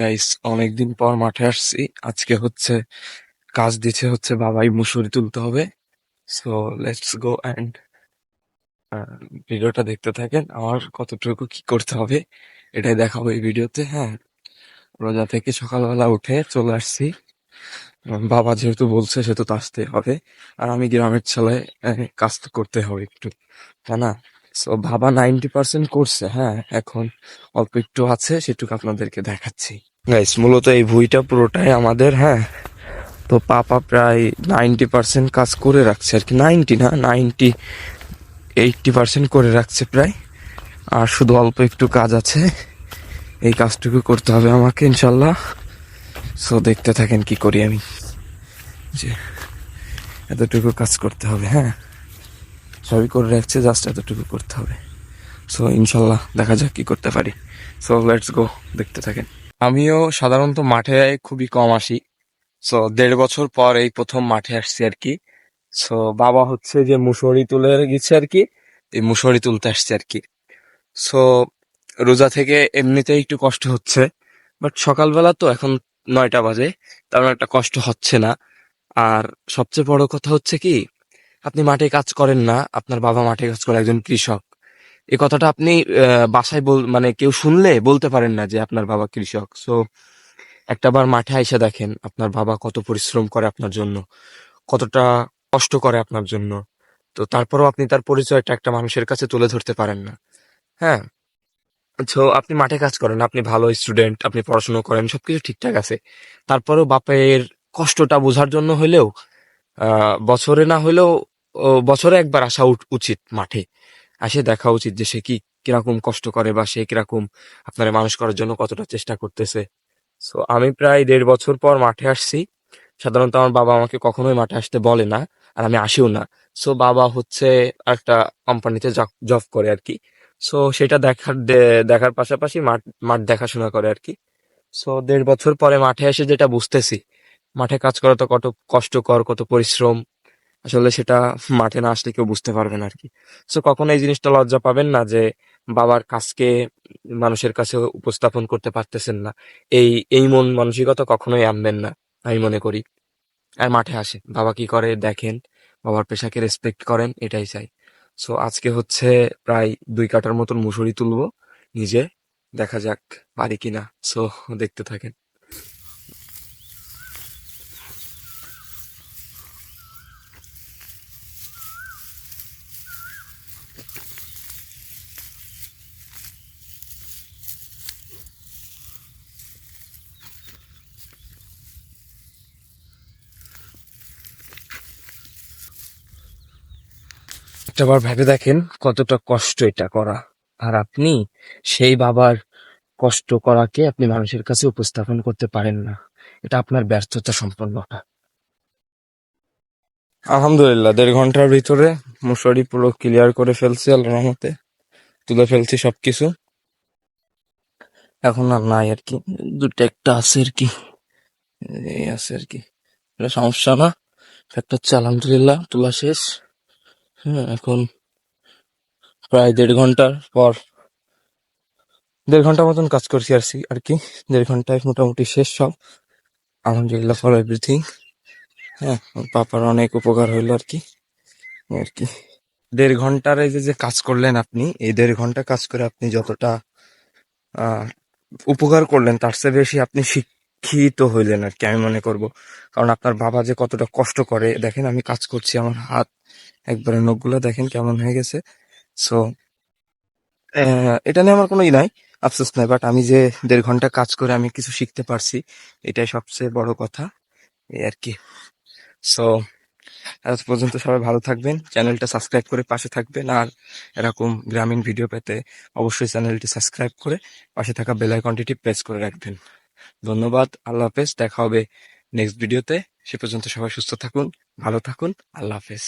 Guys অনেকদিন পর মাঠে আসছি। আজকে হচ্ছে কাজ দিচ্ছে হচ্ছে বাবাই, মুসুরি তুলতে হবে। সো লেটস গো অ্যান্ড ভিডিওটা দেখতে থাকেন। আমার কতটুকু কি করতে হবে এটাই দেখাবো এই ভিডিওতে। হ্যাঁ রোজা থেকে সকালবেলা উঠে চলে আসছি। বাবা যেহেতু বলছে সেহেতু তো আসতেই হবে। আর আমি গ্রামের ছেলে কাজ তো করতে হবে একটু, তাই না? সো বাবা নাইনটি পার্সেন্ট করছে হ্যাঁ এখন অল্প একটু আছে, সেটুকু আপনাদেরকে দেখাচ্ছি। গাইস মূলত এই ভুঁইটা পুরোটাই আমাদের হ্যাঁ তো পাপা প্রায় নাইনটি পার্সেন্ট কাজ করে রাখছে আর কি, নাইনটি না, নাইনটি এইটটি পার্সেন্ট করে রাখছে প্রায়, আর শুধু অল্প একটু কাজ আছে, এই কাজটুকু করতে হবে আমাকে, ইনশাল্লাহ। সো দেখতে থাকেন কি করি আমি, যে এতটুকু কাজ করতে হবে হ্যাঁ। সবই করে রাখছে জাস্ট এতটুকু করতে হবে। সো ইনশাল্লাহ দেখা যাক কি করতে পারি। সো লেটস গো দেখতে থাকেন। আমিও সাধারণত মাঠে খুবই কম আসি। সো দেড় বছর পর এই প্রথম মাঠে আসছি আর কি। সো বাবা হচ্ছে যে মুসুরি তুলে গেছে আর কি, এই মুসুরি তুলতে আসছে আর কি। সো রোজা থেকে এমনিতেই একটু কষ্ট হচ্ছে বাট সকালবেলা তো এখন নয়টা বাজে, তেমন একটা কষ্ট হচ্ছে না। আর সবচেয়ে বড় কথা হচ্ছে কি আপনি মাঠে কাজ করেন না, আপনার বাবা মাঠে কাজ করে একজন কৃষক। এই কথাটা আপনি বাসায় বল মানে কেউ শুনলে বলতে পারেন না যে আপনার বাবা কৃষক। সো একটা বার মাঠে আইসা দেখেন, আপনার বাবা কত পরিশ্রম করে আপনার জন্য, কতটা কষ্ট করে আপনার জন্য। তো তারপরেও আপনি তার পরিচয়টা একটা মানুষের কাছে তুলে ধরতে পারেন না। হ্যাঁ? তো আপনি মাঠে কাজ করেন, আপনি ভালো স্টুডেন্ট আপনি পড়াশোনা করেন, সবকিছু ঠিকঠাক আছে। তারপরেও বাপের কষ্টটা বোঝার জন্য হলেও বছরে না হলেও বছরে একবার আসা উচিত মাঠে। আসে দেখা উচিত যে সে কি কীরকম কষ্ট করে বা সে কীরকম আপনার মানুষ করার জন্য কতটা চেষ্টা করতেছে। সো আমি প্রায় দেড় বছর পর মাঠে আসছি। সাধারণত আমার বাবা আমাকে কখনোই মাঠে আসতে বলে না, আর আমি আসিও না। সো বাবা হচ্ছে একটা কোম্পানিতে জব করে আর কি সো সেটা দেখার দেখার পাশাপাশি মাঠ মাঠ দেখাশোনা করে আর কি সো দেড় বছর পরে মাঠে এসে যেটা বুঝতেছি, মাঠে কাজ করা তো কত কষ্টকর, কত পরিশ্রম। আসলে সেটা মাঠে না আসলে কেউ বুঝতে পারবে না আর কি। সো কখনো এই জিনিসটা লজ্জা পাবেন না যে, বাবার কাজকে মানুষের কাছে উপস্থাপন করতে পারতেছেন না। এই এই মন মানসিকতা কখনোই আনবেন না, আমি মনে করি। আর মাঠে আসে বাবা কি করে দেখেন, বাবার পেশাকে রেসপেক্ট করেন, এটাই চাই। সো আজকে হচ্ছে প্রায় দুই কাটার মতন মুসুরি তুলবো, নিজে, দেখা যাক পারি কিনা। সো দেখতে থাকেন। একটাবার ভেবে দেখেন কতটা কষ্ট এটা করা। আর আপনি সেই বাবার কষ্ট করাকে আপনি মানুষের কাছে উপস্থাপন করতে পারেন না। এটা আপনার ব্যর্থতা সম্পন্ন আলহামদুলিল্লাহ, দেড় ঘণ্টার ভিতরে মুসরি পুরো ক্লিয়ার করে ফেলছি আল্লাহর রহমতে। তুলে ফেলছি সবকিছু। এখন আর নাই আর কি। দুটো একটা আছে আর কি। এই আছে আর কি। এটা সমস্যা না। একটা হচ্ছে আলহামদুলিল্লাহ, তোলা শেষ। হ্যাঁ এখন প্রায় দেড় ঘণ্টার পর দেড় ঘণ্টা মতন কাজ করছি আর কি আর কি। দেড় ঘন্টায় মোটামুটি শেষ সব। আলহামদুলিল্লাহ ফর এভরিথিং হ্যাঁ পাপার অনেক উপকার হইল আর কি আর কি। দেড় ঘণ্টার এই যে যে কাজ করলেন আপনি, এই দেড় ঘণ্টা কাজ করে আপনি যতটা উপকার করলেন, তার চেয়ে বেশি আপনি শিক্ষিত হইলেন আর কি, আমি মনে করব। কারণ আপনার বাবা যে কতটা কষ্ট করে, দেখেন আমি কাজ করছি, আমার হাত একবারে নখগুলো দেখেন কেমন হয়ে গেছে। সো এটা নিয়ে আমার কোনো ই নাই, আফসোস নাই বাট আমি যে দেড় ঘণ্টা কাজ করে আমি কিছু শিখতে পারছি, এটাই সবচেয়ে বড় কথা, এই আর কি। সো আজ পর্যন্ত সবাই ভালো থাকবেন, চ্যানেলটা সাবস্ক্রাইব করে পাশে থাকবেন, আর এরকম গ্রামীণ ভিডিও পেতে অবশ্যই চ্যানেলটি সাবস্ক্রাইব করে পাশে থাকা বেল আইকনটি প্রেস করে রাখবেন। ধন্যবাদ, আল্লাহ হাফেজ, দেখা হবে নেক্সট ভিডিওতে, সে পর্যন্ত সবাই সুস্থ থাকুন, ভালো থাকুন, আল্লাহ হাফেজ।